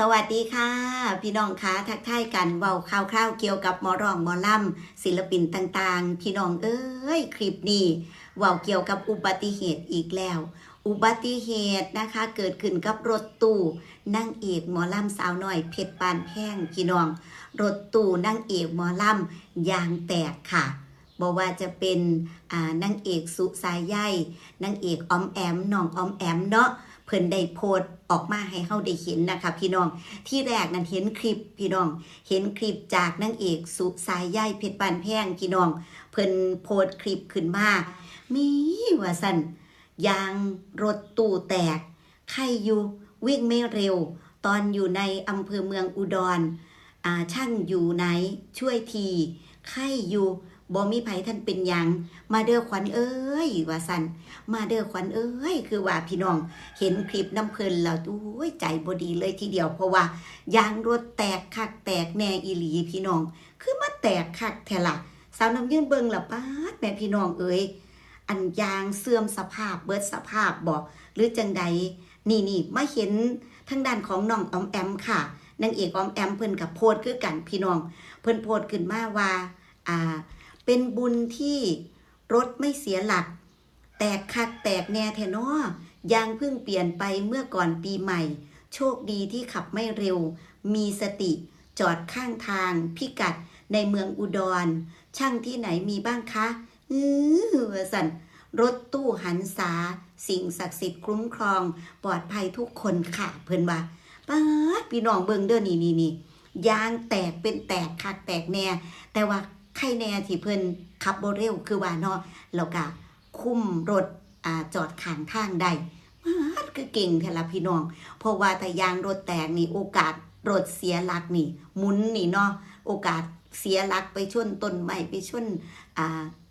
สวัสดีค่ะ พี่น้องคะทักทายกันเว้าคร่าวๆเกี่ยวกับหมอร้องหมอลำศิลปินต่างๆ พี่น้องเอ้ยคลิปนี้เว้าเกี่ยวกับอุบัติเหตุอีกแล้ว อุบัติเหตุนะคะเกิดขึ้นกับรถตู้นั่งเอกหมอลำสาวน้อยเพชรปานแพงพี่น้องรถตู้นั่งเอกหมอลำยางแตกค่ะบอกว่าจะเป็นอ่านางเอกสุสายใยนางเอกออมแอมน้องออมแอมเนาะเพิ่นได้โพสต์ ออกมาให้เฮาได้เห็นนะคะพี่น้องที่แรกนั้นเห็นคลิปพี่น้อง เห็นคลิปจากนางเอกสุสายใยเพชรปานแพงพี่น้อง เพิ่นโพสต์คลิปขึ้นมามีว่าสั่นยางรถตู้แตกใครอยู่วิ่งไม่เร็ว ตอนอยู่ในอำเภอเมืองอุดรช่างอยู่ไหนช่วยทีใครอยู่ บ่มีไผท่านเป็นยังมาเด้อขวัญเอ้ยว่าสันมาเด้อขวัญเอ้ย คือว่าพี่น้องเห็นคลิปน้ำเพลินแล้วโอ้ยใจบดีเลยทีเดียวเพราะว่ายางรถแตกคักแตกแน่อีหลีพี่น้อง คือมาแตกคักแทละสาวน้ำยืนเบิงละป้าดแม่พี่น้องเอ้ยอันยางเสื่อมสภาพเบิดสภาพบอกหรือจังใดนี่นี่มาเห็นทางด้านของน้องออมแอมค่ะนางเอกออมแอมเพิ่นกับโพดคือกันพี่น้อง เพิ่นโพดขึ้นมาว่าอ่า เป็นบุญที่รถไม่เสียหลัก แตกคักแตกแน่แทนอยางเพิ่งเปลี่ยนไปเมื่อก่อนปีใหม่ โชคดีที่ขับไม่เร็ว มีสติจอดข้างทาง พิกัดในเมืองอุดร ช่างที่ไหนมีบ้างคะอือสันรถตู้หันษา สิ่งศักดิ์สิทธิ์คุ้มครอง ปลอดภัยทุกคนค่ะ เพิ่นว่าป้าพี่น้องเบิงเด้อนี่นี่นี่ยางแตกเป็นแตกคักแตกแน่ แต่ว่า ใครแน่ที่เพิ่นขับบ่เร็วคือว่าเนาะแล้วก็คุ้มรถอ่าจอดข้างทางได้มาดคือเก่งแท้ละพี่น้อง เพราะว่าแต่ยางรถแตกนี่โอกาสรถเสียหลักนี่หมุนนี่เนาะโอกาสเสียหลักไปชนต้นไม้ไปชน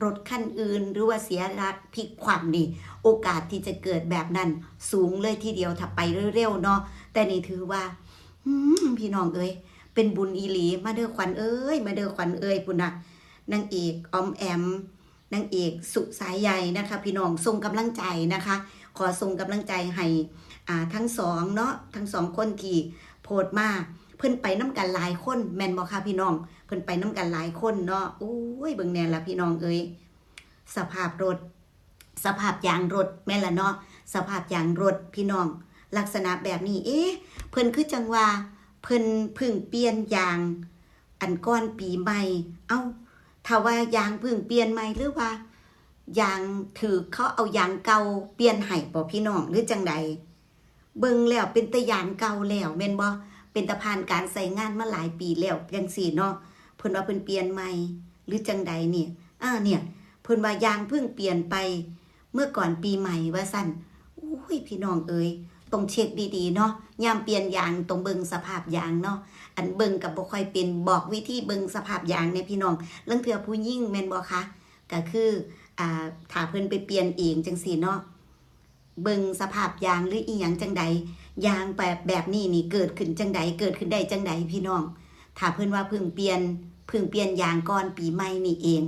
รถคันอื่น หรือว่าเสียหลักพลิกคว่ำนี่ โอกาสที่จะเกิดแบบนั้นสูงเลยทีเดียวถ้าไปเร็วๆเนาะแต่นี่ถือว่าพี่น้องเอ้ยเป็นบุญอีหลีมาเด้อขวัญเอ้ยมาเด้อขวัญเอ้ยพุ่นน่ะ นางเอกออมแอมนางเอกสุสายใยนะคะ พี่น้องส่งกำลังใจนะคะ ขอส่งกำลังใจให้ทั้งสองเนาะทั้งสองคนที่โพสต์มาเพิ่นไปน้ำกันหลายคนแมนบ่คะพี่น้อง เพิ่นไปน้ำกันหลายคนเนาะโอ้ยเบิ่งแน่ละพี่น้องเอ้ยสภาพรถ สภาพยางรถแม่ละเนาะสภาพยางรถพี่น้อง ลักษณะแบบนี้ เอ๊ะเพิ่นคือจังว่าเพิ่นพึ่งเปลี่ยนยาง อันก้อนปีใหม่ เอ้า ถ้าว่ายางพิ่งเปลี่ยนใหม่หรือว่ายางถือเขาเอายางเก่าเปลี่ยนให้บ่พี่น้องหรือจังใดเบิ่งแล้วเป็นตะยางเก่าแล้วแม่นบ่เป็นตะผ่านการใส่งานมาหลายปีแล้วจังซี่เนาะเพิ่นว่าเพิ่นเปลี่ยนใหม่หรือจังใดเนี่ยอ่าเนี่ยเพิ่นว่ายางพิ่งเปลี่ยนไป เมื่อก่อนปีใหม่ว่าซั่นอุ้ยพี่น้องเอ้ย ต้องเช็คดีๆเนาะยามเปลี่ยนยางต้องเบิ่งสภาพยางเนาะอันเบิ่งกับบ่ค่อยเป็นบอกวิธีเบิ่งสภาพยางเนี่ยพี่น้องเรื่องเถื่อผู้ยิ่งแม่นบ่คะก็คืออ่าถ้าเพิ่นไปเปลี่ยนเองจังซี่เนาะเบิ่งสภาพยางหรืออีหยังจังใดยางแบบแบบนี้นี่เกิดขึ้นจังใดเกิดขึ้นได้จังใดพี่น้อง ถ้าเพิ่นว่าเพิ่งเปลี่ยนเพิ่งเปลี่ยนยางก่อนปีใหม่นี่เอง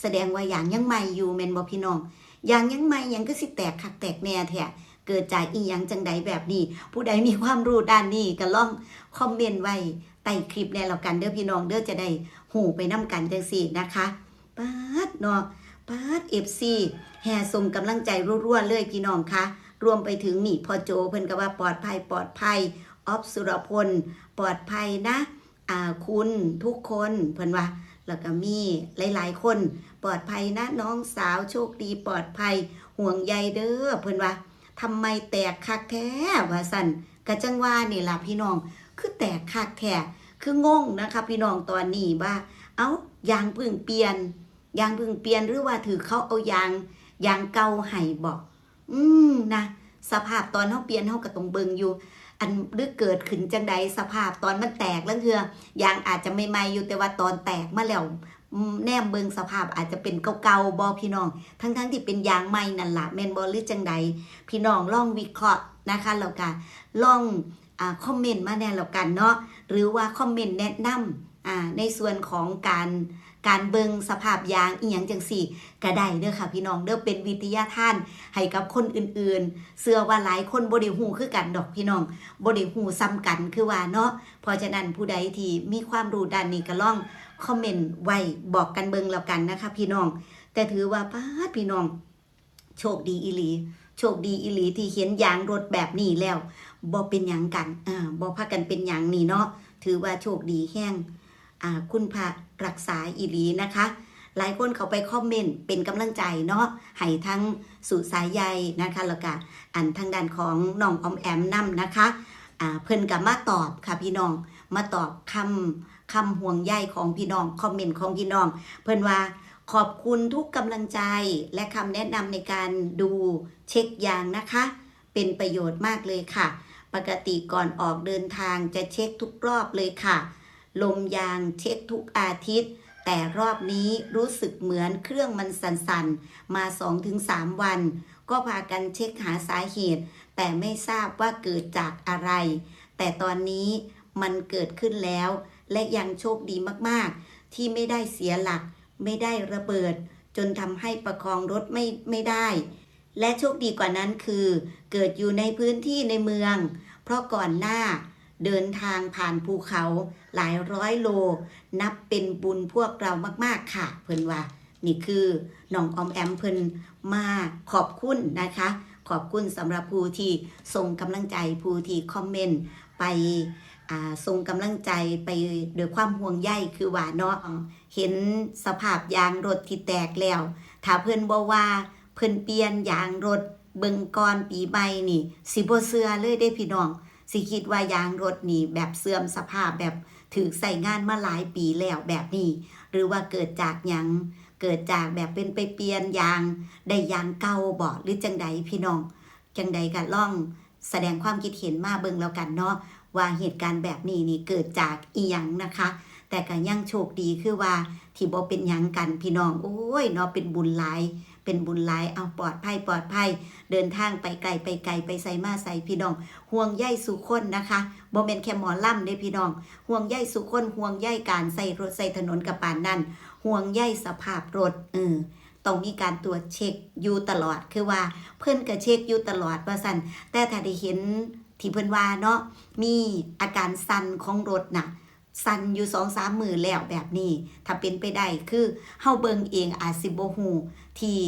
แสดงว่ายางยังใหม่อยู่แม่นบ่พี่น้องยางยังใหม่ยังก็สิแตกคักแตกแน่แท้ เกิดจากอีหยังจังใดแบบนี้ ผู้ใดมีความรู้ด้านนี้ก็ลองคอมเมนต์ไว้ใต้คลิปแน่แล้วกันเด้อพี่น้องเด้อจะได้หูไปน้ำกันจังสี่นะคะปาดเนาะปาดเอฟซีแห่ส่งกำลังใจรัวๆเลยพี่น้องคะรวมไปถึงนี่พอโจเพิ่นก็ว่าปลอดภัยปลอดภัยออฟสุรพล ปลอดภัยนะอ่าคุณทุกคนเพิ่นว่าแล้วก็มีหลาย ๆ คน ปลอดภัยนะน้องสาวโชคดีปลอดภัยห่วงใยเด้อเพิ่นว่า ทำไมแตกคักแท้ว่าสันกะจังว่านี่ล่ะพี่น้อง คือแตกคักแท้คืองงนะคะพี่น้องตอนนี้ว่า เอายางพึ่งเปลี่ยนยางพึ่งเปลี่ยนหรือว่าถือเขาเอายางยางเก่าให้บอก อืมนะสภาพตอนเฮาเปลี่ยนเฮาก็ต้องเบิงอยู่ อันหรือเกิดขึ้นจังใดสภาพตอนมันแตกแล้วเถือยางอาจจะไม่ใหม่อยู่แต่ว่าตอนแตกมาแล้ว แนมเบิงสภาพอาจจะเป็นเก่าๆบอพี่น้อง ทั้งๆที่เป็นยางใหม่นั่นละแมนบอหรือจังใดพี่น้องลองวิเคราะห์นะคะแล้วก็ลองอ่าคอมเมนต์มาแน่แล้วกันเนาะหรือว่าคอมเมนต์แนะนำอ่าในส่วนของการการเบิงสภาพยางอีหยังจังสี่ก็ได้เด้อค่ะ พี่น้องเด้อเป็นวิทยาทานให้กับคนอื่นๆ เสื้อว่าหลายคนบ่ได้ฮู้คือกันดอกพี่น้องบ่ได้ฮู้ซ้ำกันคือว่าเนาะเพราะฉะนั้นผู้ใดที่มีความรู้ด้านนี้ก็ลอง คอมเมนต์ไว้บอกกันเบิงแล้วกันนะคะ พี่น้อง แต่ถือว่าป้าพี่น้อง โชคดีอีหลี โชคดีอีหลีที่เห็นยางรถแบบนี้แล้วบ่เป็นหยังกันอ่าบ่พากันเป็นหยังนี่เนาะถือว่าโชคดีแห้งอ่าคุณพระรักษาอีหลีนะคะหลายคนเขาไปคอมเมนต์เป็นกำลังใจเนาะให้ทั้งสู่สายใยนะคะแล้วก็อันทางด้านของน้องอมแอมนํนะคะอ่าเพิ่นกับมาตอบค่ะพี่น้องมาตอบคำ คำห่วงใยของพี่น้องคอมเมนต์ของพี่น้อง เพิ่นว่าขอบคุณทุกกำลังใจและคำแนะนำในการดูเช็คยางนะคะ เป็นประโยชน์มากเลยค่ะ ปกติก่อนออกเดินทางจะเช็คทุกรอบเลยค่ะ ลมยางเช็คทุกอาทิตย์ แต่รอบนี้รู้สึกเหมือนเครื่องมันสั่นๆ มา 2-3 วัน ก็พากันเช็คหาสาเหตุ แต่ไม่ทราบว่าเกิดจากอะไร แต่ตอนนี้ มันเกิดขึ้นแล้ว และยังโชคดีมากๆ ที่ไม่ได้เสียหลัก ไม่ได้ระเบิด จนทำให้ประคองรถไม่ไม่ได้ และโชคดีกว่านั้นคือ เกิดอยู่ในพื้นที่ในเมือง เพราะก่อนหน้าเดินทางผ่านภูเขาหลายร้อยโล นับเป็นบุญพวกเรามาก ๆ ค่ะ เพิ่นว่า นี่คือน้องออมแอมเพิ่นมาขอบคุณนะคะ ขอบคุณสำหรับผู้ที่ส่งกำลังใจผู้ที่คอมเมนต์ไป ส่งกำลังใจไปด้วยความห่วงใยคือว่าเนาะเห็นสภาพยางรถที่แตกแล้ว ถ้าเพิ่อนบ่ว่าเพิ่อนเปลี่ยนยางรถเบิงก่อนปีใหม่นี่ สิบ่เชื่อเลยเด้พี่น้อง สิคิดว่ายางรถนี่แบบเสื่อมสภาพแบบถูกใส่งานมาหลายปีแล้วแบบนี้ หรือว่าเกิดจากยังเกิดจากแบบเป็นไปเปลี่ยนยางได้ยางเก่าบ่หรือจังใดพี่น้อง จังใดก็ล่องแสดงความคิดเห็นมาเบิ่งแล้วกันเนาะ ว่าเหตุการณ์แบบนี้นี่เกิดจากอีหยังนะคะ แต่ก็ยังโชคดีคือว่าที่บ่เป็นหยังกันพี่น้องโอ้ยเนาะเป็นบุญหลายเป็นบุญหลายเอาปลอดภัยปลอดภัยเดินทางไปไกลไปไกลไปใส่มาใส่พี่น้อง ห่วงใยสุคนนะคะบ่แม่นแค่หมอล่ำเด้พี่น้อง ห่วงใยสุคนห่วงใยการใส่รถใส่ถนนกับปานนั่นห่วงใยสภาพรถเออต้องมีการตรวจเช็คอยู่ตลอดคือว่าเพิ่อนก็เช็คอยู่ตลอดว่าซั่นแต่ถ้าได้เห็น ที่เพิ่นว่าเนาะมีอาการสั่นของรถน่ะสั่นอยู่สองสามมือแล้วแบบนี้ ถ้าเป็นไปได้คือเฮาเบิงเองอาจสิบ่ฮู้ที่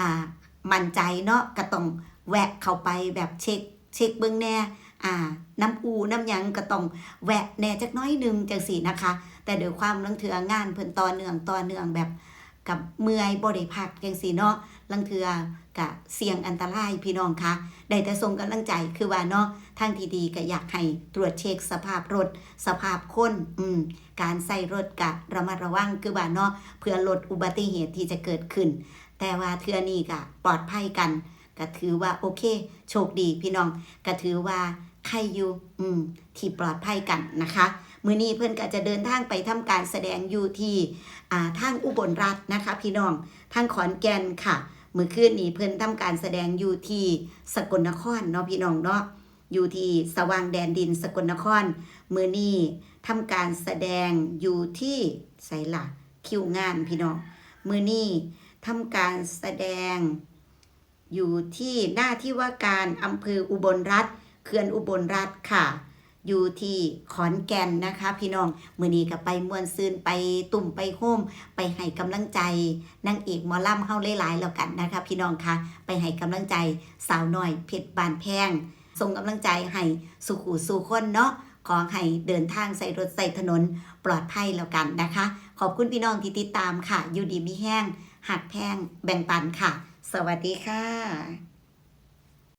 อ่ามั่นใจเนาะก็ต้องแวะเข้าไปแบบเช็คเช็คเบิงแน่อ่าน้ำอูน้ำยังก็ต้องแวะแน่จักน้อยหนึงจังสี่นะคะ แต่โดยความลังเทืองานเพิ่นต่อเนื่องต่อเนื่องแบบ กับเมื่อยบ่ได้พักจังสี่เนาะลังเทือกะเสี่ยงอันตรายพี่น้องคะได้แต่ส่งกำลังใจคือว่าเนาะทางที่ดีก็อยากให้ตรวจเช็คสภาพรถ สภาพคนอืมการใส่รถกะระมัดระวังคือว่าเนาะเพื่อลดอุบัติเหตุที่จะเกิดขึ้น แต่ว่าเทือนี้กะปลอดภัยกันก็ถือว่าโอเค โชคดีพี่น้องก็ถือว่าใครอยู่อืมที่ปลอดภัยกันนะคะ มือนี้เพื่อนก็จะเดินทางไปทำการแสดงอยู่ที่อ่าทางอุบลรัฐนะคะพี่น้องทางขอนแก่นค่ะมือคืนนี้เพื่อนทำการแสดงอยู่ที่สกลนครเนาะพี่น้องเนาะอยู่ที่สว่างแดนดินสกลนคร มือนี้ทำการแสดงอยู่ที่ไสละคิวงานพี่น้อง มือนี้ทำการแสดงอยู่ที่หน้าที่ว่าการอำเภออุบลรัฐเขื่อนอุบลรัฐค่ะ อยู่ที่ขอนแก่นนะคะ พี่น้องมือนี้ก็ไปมวนซืนไปตุ่มไปโฮมไปให้กำลังใจนางเอกมอล่ำเฮาหลายๆแล้วกันนะคะ พี่น้องคะไปให้กำลังใจสาวน้อยเพชรบานแพงส่งกำลังใจให้สุขูสู่คนเนาะขอให้เดินทางใส่รถใส่ถนนปลอดภัยแล้วกันนะคะ ขอบคุณพี่น้องที่ติดตามค่ะ อยู่ดีมีแห้งหักแพงแบ่งปันค่ะ สวัสดีค่ะ